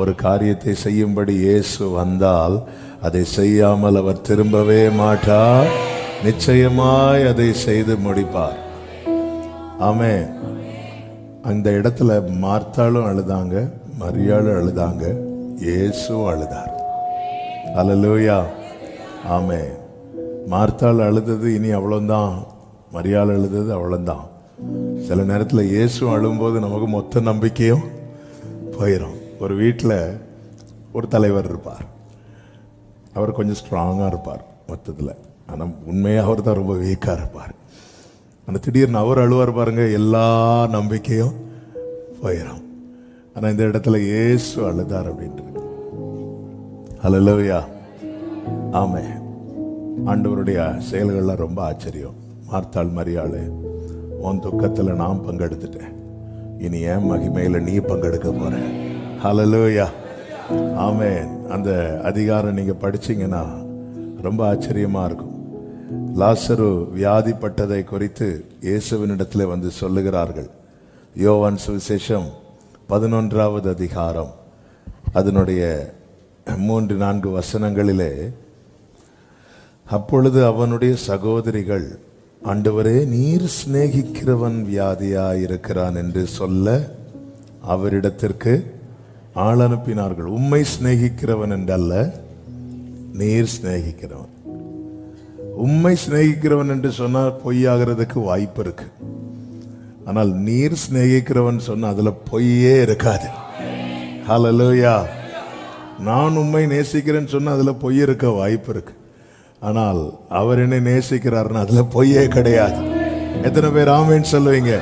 ஒரு காரியத்தை செய்யும்படி இயேசு வந்தால் அதை செய்யாமல் அவர் திரும்பவே மாட்டார். நிச்சயமாய் அதை செய்து முடிப்பார். ஆமே அந்த இடத்துல மார்த்தாளும் அழுதாங்க மரியாளும் அழுதாங்க இயேசுவும் அழுதார். அலலூயா ஆமே மார்த்தாள் அழுதது இனி அவ்வளோந்தான் மரியாள் அழுதது அவ்வளோந்தான் சில நேரத்தில் இயேசு அழும்போது நமக்கு மொத்த நம்பிக்கையும் போயிடும் ஒரு வீட்டில் ஒரு தலைவர் இருப்பார். அவர் கொஞ்சம் ஸ்ட்ராங்காக இருப்பார் மொத்தத்தில். ஆனால் உண்மையாக அவர் தான் ரொம்ப வீக்காக இருப்பார். ஆனால் திடீர்னு அவர் அழுவார் பாருங்க எல்லா நம்பிக்கையும் போயிடும் ஆனால் இந்த இடத்துல இயேசு அழுதார் அப்படின்ட்டு ஹalleluya ஆமே ஆண்டவருடைய செயல்கள்லாம் ரொம்ப ஆச்சரியம். மார்த்தாள் மரியாள் உன் துக்கத்தில் நான் பங்கெடுத்துட்டேன். இனி ஏன் மகிமையில் நீ பங்கெடுக்க போகிறேன் ஹலலோயா ஆமே அந்த அதிகாரம் நீங்கள் படிச்சீங்கன்னா ரொம்ப ஆச்சரியமாக இருக்கும். லாசரு வியாதிப்பட்டதை குறித்து இயேசுவினிடத்தில் வந்து சொல்லுகிறார்கள். யோவான் சுவிசேஷம் பதினொன்றாவது அதிகாரம். அதனுடைய மூன்று நான்கு வசனங்களிலே அப்பொழுது அவனுடைய சகோதரிகள் ஆண்டவரே நீர் சிநேகிக்கிறவன் வியாதியாயிருக்கிறான் என்று சொல்ல அவரிடத்திற்கு ஆள் அனுப்பினார்கள் உம்மை சிநேகிக்கிறவன் என்றல்ல நீர் சிநேகிக்கிறவன். உம்மை சிநேகிக்கிறவன் என்று சொன்னால் பொய்யாகிறதுக்கு வாய்ப்பு இருக்கு. ஆனால் நீர் சிநேகிக்கிறவன் சொன்னால் அதுல பொய்யே இருக்காது. ஹலலோயா நான் உண்மை நேசிக்கிறேன்னு சொன்னால் அதுல பொய் இருக்க வாய்ப்பு இருக்கு. ஆனால் அவர் என்னை நேசிக்கிறாருன்னு அதுல பொய்யே கிடையாது. எத்தனை பேர் ஆமேன்னு சொல்லுவீங்க?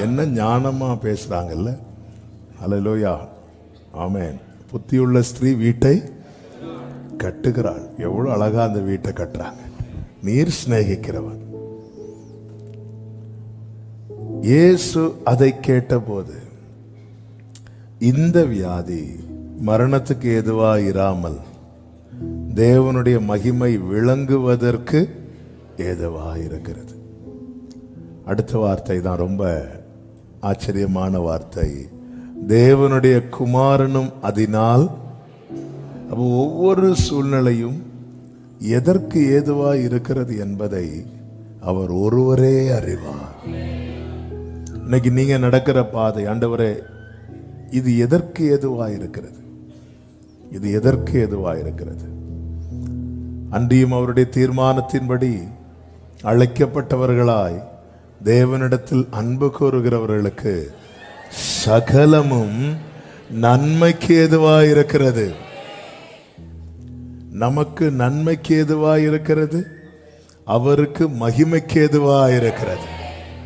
என்ன ஞானமா பேசுறாங்கல்ல? ஹலலோயா ஆமேன். புத்தியுள்ள ஸ்திரீ வீட்டை கட்டுகிறாள். எவ்வளவு அழகா அந்த வீட்டை கட்டுறாங்க நீர் சிநேகிக்கிறவன். இயேசு அதை கேட்டபோது இந்த வியாதி மரணத்துக்கு ஏதுவா இராமல் தேவனுடைய மகிமை விளங்குவதற்கு ஏதுவா இருக்கிறது? அடுத்த வார்த்தை தான் ரொம்ப ஆச்சரியமான வார்த்தை. தேவனுடைய குமாரனும் அதனால். அப்போ ஒவ்வொரு சூழ்நிலையும் எதற்கு ஏதுவாக இருக்கிறது என்பதை அவர் ஒருவரே அறிவார். இன்னைக்கு நீங்க நடக்கிற பாதை ஆண்டவரே இது எதற்கு ஏதுவாக இருக்கிறது? இது எதற்கு ஏதுவா இருக்கிறது? அன்றியும் அவருடைய தீர்மானத்தின்படி அழைக்கப்பட்டவர்களாய் தேவனிடத்தில் அன்பு கூறுகிறவர்களுக்கு சகலமும் நன்மைக்கு எதுவாக இருக்கிறது. நமக்கு நன்மைக்கு எதுவாக இருக்கிறது. அவருக்கு மகிமைக்கு எதுவாக இருக்கிறது.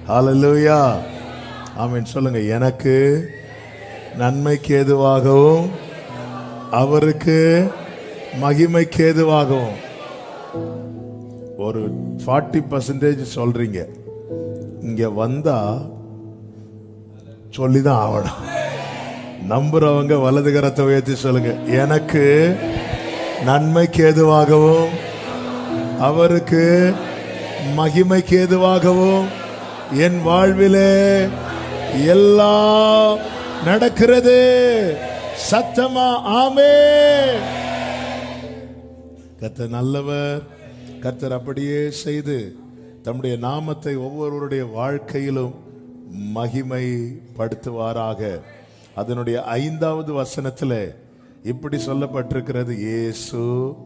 ஹalleluya ஆமீன் சொல்லுங்க எனக்கு நன்மைக்கு எதுவாகவும் அவருக்கு மகிமைக்கு எதுவாகவும் ஒரு ஃபார்ட்டி பர்சன்டேஜ் சொல்கிறீங்க இங்கே வந்தால் சொல்லி தான் ஆகணும் நம்புறவங்க வலது கரத்தை உயர்த்தி சொல்லுங்க. எனக்கு நன்மைக்கு ஏதுவாகவும் அவருக்கு மகிமைக்கு ஏதுவாகவும் என் வாழ்விலே எல்லாம் நடக்கிறது. சத்தமா ஆமே கத்த நல்லவர். கத்தர் அப்படியே செய்து தம்முடைய நாமத்தை ஒவ்வொருவருடைய வாழ்க்கையிலும் மகிமைப்படுத்துவாராக. அதனுடைய ஐந்தாவது வசனத்தில் இப்படி சொல்லப்பட்டிருக்கிறது. இயேசு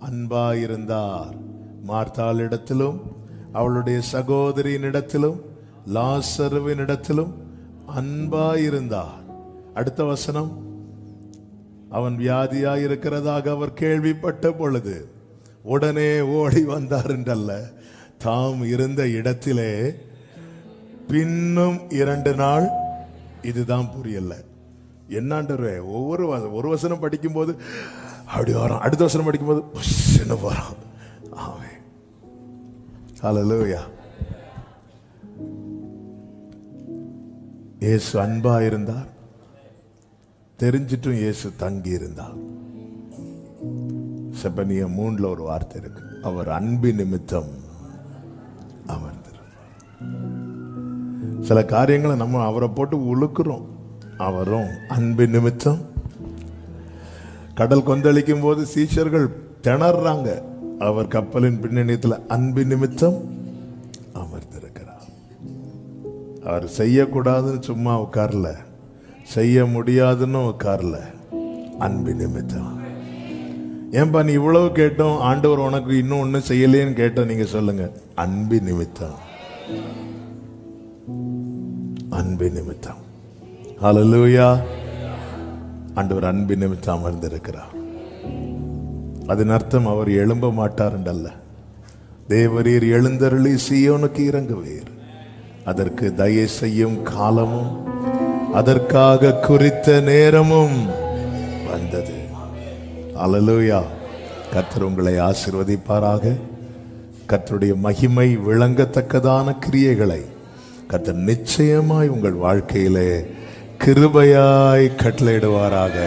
அன்பாயிருந்தார். மார்த்தாளிடத்திலும் அவளுடைய சகோதரியினிடத்திலும் லாசருவினிடத்திலும் அன்பாயிருந்தார். அடுத்த வசனம். அவன் வியாதியாய் இருக்கிறதாக அவர் கேள்விப்பட்ட பொழுது உடனே ஓடி வந்தார் என்றல்ல. தாம் இருந்த இடத்திலே பின்னும் இரண்டு நாள் இதுதான் புரியல. என்னான்ற ஒவ்வொரு ஒரு வசனம் படிக்கும்போது அப்படி வரும் அடுத்த வசனம் படிக்கும்போது என்ன வரும் ஆமே. ஹalleluya இயேசு அன்பா இருந்தார். தெரிஞ்சிட்டும் இயேசு தங்கி இருந்தார். செப்பனிய மூணுல ஒரு வார்த்தை இருக்கு. அவர் அன்பு நிமித்தம் சில காரியங்களை நம்ம அவரை போட்டு உழுக்கிறோம். அவரும் அன்பு நிமித்தம். கடல் கொந்தளிக்கும் போது சீஷர்கள் திணறாங்க. அவர் கப்பலின் பின்னணியத்தில் அன்பு நிமித்தம் அமர்ந்திருக்கிறார். அவர் செய்யக்கூடாதுன்னு சும்மா உட்காரல. செய்ய முடியாதுன்னு உட்காரல. அன்பு நிமித்தம். ஏன்பா நீ இவ்வளவு கேட்டோம் ஆண்டவர் உனக்கு இன்னும் ஒன்றும் செய்யலேன்னு கேட்டோம் நீங்க சொல்லுங்க. அன்பு நிமித்தம். அன்பு நிமித்தம். ஹalleluya ஆண்டவர் அன்பு நிமித்தம் அமர்ந்திருக்கிறார். அதன் அர்த்தம் அவர் எழும்ப மாட்டார் என்றல்ல தேவரீர் எழுந்தருளி சீயோனுக்கு இறங்குவீர். அதற்கு தயை செய்யும் காலமும் அதற்காக குறித்த நேரமும் வந்தது. அலலூயா கத்தர் உங்களை ஆசிர்வதிப்பாராக. கத்தருடைய மகிமை விளங்கத்தக்கதான கிரியைகளை கர்த்தர் நிச்சயமாய் உங்கள் வாழ்க்கையிலே கிருபையாய் கட்டளையிடுவாராக.